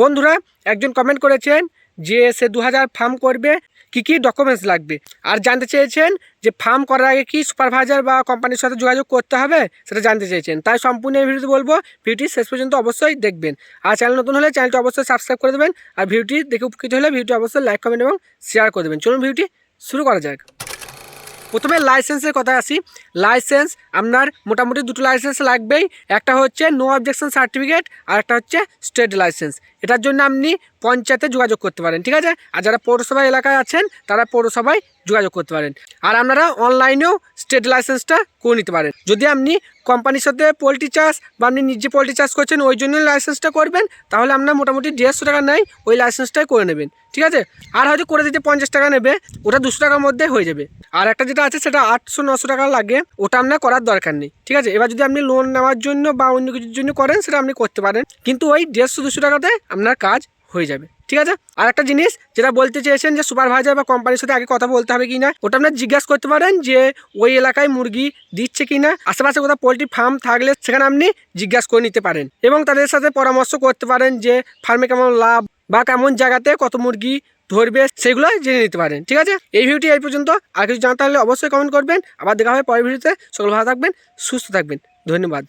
বন্ধুরা, একজন কমেন্ট করেছেন যে সে দু হাজার ফার্ম করবে, কি কি ডকুমেন্টস লাগবে? আর জানতে চেয়েছেন যে ফার্ম করার আগে কি সুপারভাইজার বা কোম্পানির সাথে যোগাযোগ করতে হবে, সেটা জানতে চেয়েছেন। তাই সম্পূর্ণ এই ভিডিওতে বলব, ভিডিওটি শেষ পর্যন্ত অবশ্যই দেখবেন। আর চ্যানেল নতুন হলে চ্যানেলটি অবশ্যই সাবস্ক্রাইব করে দেবেন, আর ভিডিওটি দেখে উপকৃত হলে ভিডিওটি অবশ্যই লাইক কমেন্ট এবং শেয়ার করে দেবেন। চলুন ভিডিওটি শুরু করা যাক। প্রথমে লাইসেন্সের কথা আসি। লাইসেন্স, আপনার মোটামুটি দুটো লাইসেন্স লাগবেই। একটা হচ্ছে নো অবজেকশন সার্টিফিকেট আর একটা হচ্ছে স্টেট লাইসেন্স এটার জন্য আপনি পঞ্চায়েতে যোগাযোগ করতে পারেন, ঠিক আছে? আর যারা পৌরসভা এলাকায় আছেন, তারা পৌরসভায় যোগাযোগ করতে পারেন। আর আপনারা অনলাইনেও স্টেট লাইসেন্সটা করে নিতে পারেন। যদি আপনি কোম্পানির সাথে পোলট্রি চাষ বা আপনি নিজে পোলট্রি চাষ করছেন, ওই জন্যই লাইসেন্সটা করবেন, তাহলে আপনার মোটামুটি দেড়শো টাকা নেয় ওই লাইসেন্সটাই করে নেবেন, ঠিক আছে? আর হয়তো করে দিতে পঞ্চাশ টাকা নেবে, ওটা দুশো টাকার মধ্যে হয়ে যাবে। আর একটা যেটা আছে, সেটা আটশো নশো টাকা লাগে, ওটা আপনার করার দরকার নেই, ঠিক আছে? এবার যদি আপনি লোন নেওয়ার জন্য বা অন্য কিছুর জন্য করেন, সেটা আপনি করতে পারেন। কিন্তু ওই দেড়শো দুশো টাকাতে আপনার কাজ হয়ে যাবে। ঠিক আছে? আর একটা জিনিস যেটা বলতে চেয়েছেন যে সুপারভাইজার বা কোম্পানির সাথে আগে কথা বলতে হবে কি না, ওটা আপনার জিজ্ঞাসা করতে পারেন যে ওই এলাকায় মুরগি দিচ্ছে কি না, আশেপাশে কোথাও পোলট্রি ফার্ম থাকলে সেখানে আপনি জিজ্ঞাসা করে নিতে পারেন। এবং তাদের সাথে পরামর্শ করতে পারেন যে ফার্মে কেমন লাভ বা কেমন জায়গাতে কত মুরগি ধরবে, সেগুলো জেনে নিতে পারেন। ঠিক আছে? এই ভিডিওটি এই পর্যন্ত। আর কিছু জানতে হলে অবশ্যই কমেন্ট করবেন। আবার দেখা হবে পরের ভিডিওতে। সকল ভালো থাকবেন, সুস্থ থাকবেন। ধন্যবাদ।